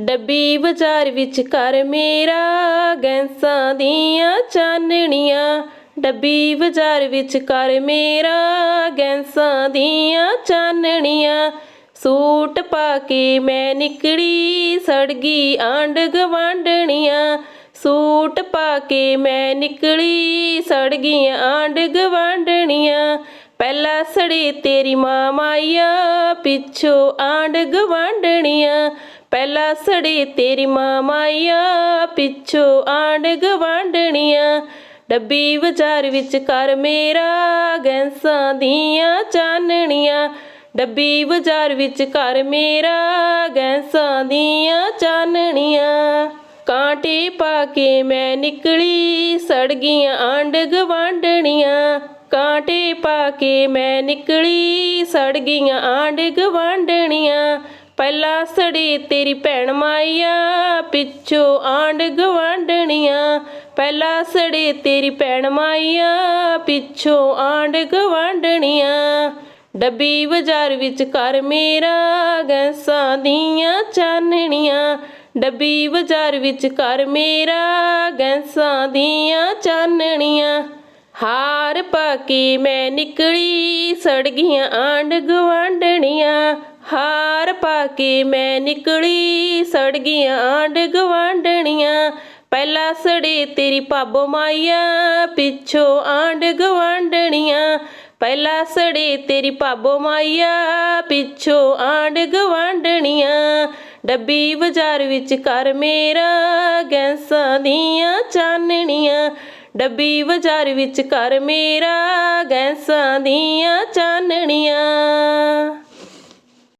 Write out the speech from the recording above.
ਡੱਬੀ ਬਾਜ਼ਾਰ ਵਿੱਚ ਘਰ ਮੇਰਾ, ਗੈਂਸਾਂ ਦੀਆਂ ਚਾਨਣੀਆਂ। ਡੱਬੀ ਬਾਜ਼ਾਰ ਵਿੱਚ ਕਰ ਮੇਰਾ, ਗੈਂਸਾਂ ਦੀਆਂ ਚਾਨਣੀਆਂ। ਸੂਟ ਪਾ ਕੇ ਮੈਂ ਨਿਕਲੀ ਸੜਗੀ ਆਂਡ ਗਵਾਂਡਣੀਆਂ ਸੂਟ ਪਾ ਕੇ ਮੈਂ ਨਿਕਲੀ ਸੜਗੀਆਂ ਆਂਡ ਗਵਾਂਡਣੀਆਂ ਪਹਿਲਾ ਸੜੀ ਤੇਰੀ ਮਾਂ ਮਾਇਆ ਪਿੱਛੋਂ ਆਂਡ ਗਵਾਂਡਣੀਆਂ ਪਹਿਲਾ ਸੜੇ ਤੇਰੀ ਮਾਂ ਮਾਇਆ ਪਿੱਛੋਂ ਆਂਡ ਗਵਾਂਡਣੀਆਂ ਡੱਬੀ ਬਾਜ਼ਾਰ ਵਿੱਚ ਕਰ ਮੇਰਾ, ਗੈਂਸਾਂ ਦੀਆਂ ਚਾਨਣੀਆਂ। ਡੱਬੀ ਬਾਜ਼ਾਰ ਵਿੱਚ ਘਰ ਮੇਰਾ, ਗੈਂਸਾਂ ਦੀਆਂ ਚਾਨਣੀਆਂ। ਕਾਂਟੇ ਪਾ ਕੇ ਮੈਂ ਨਿਕਲੀ, ਸੜ ਗਈਆਂ ਆਂਡ ਗਵਾਂਡਣੀਆਂ ਕਾਂਟੇ ਪਾ ਕੇ ਮੈਂ ਨਿਕਲੀ, ਸੜ ਗਈਆਂ ਆਂਡ ਗਵਾਂਡਣੀਆਂ ਪਹਿਲਾ ਸੜੀ ਤੇਰੀ ਭੈਣ ਮਾਇਆ, ਪਿੱਛੋਂ ਆਂਡ ਗਵਾਂਡਣੀਆਂ ਪਹਿਲਾ ਸੜੀ ਤੇਰੀ ਭੈਣ ਮਾਇਆ, ਪਿੱਛੋਂ ਆਂਡ ਗਵਾਂਡਣੀਆਂ ਡੱਬੀ ਬਾਜ਼ਾਰ ਵਿੱਚ ਘਰ ਮੇਰਾ, ਗੈਸਾਂ ਦੀਆਂ ਚਾਨਣੀਆਂ। ਡੱਬੀ ਬਾਜ਼ਾਰ ਵਿੱਚ ਘਰ ਮੇਰਾ, ਗੈਸਾਂ ਦੀਆਂ ਚਾਨਣੀਆਂ। ਹਾਰ ਪਾ ਕੇ ਮੈਂ ਨਿਕਲੀ, ਸੜ ਗਈਆਂ ਆਂਡ ਗਵਾਂਡਣੀਆਂ ਹਾਰ ਪਾ ਕੇ ਮੈਂ ਨਿਕਲੀ ਸੜ ਗਈਆਂ ਆਂਡ ਗਵਾਂਡਣੀਆਂ ਪਹਿਲਾ ਸੜੇ ਤੇਰੀ ਭਾਬੋ ਮਾਇਆ ਪਿੱਛੋਂ ਆਂਡ ਗਵਾਂਡਣੀਆਂ ਪਹਿਲਾ ਸੜੇ ਤੇਰੀ ਭਾਬੋ ਮਾਇਆ ਪਿੱਛੋਂ ਆਂਡ ਗਵਾਂਡਣੀਆਂ ਡੱਬੀ ਬਾਜ਼ਾਰ ਵਿੱਚ ਕਰ ਮੇਰਾ, ਗੈਸਾਂ ਦੀਆਂ ਚਾਨਣੀਆਂ। ਡੱਬੀ ਬਾਜ਼ਾਰ ਵਿੱਚ ਕਰ ਮੇਰਾ, ਗੈਸਾਂ ਦੀਆਂ ਚਾਨਣੀਆਂ।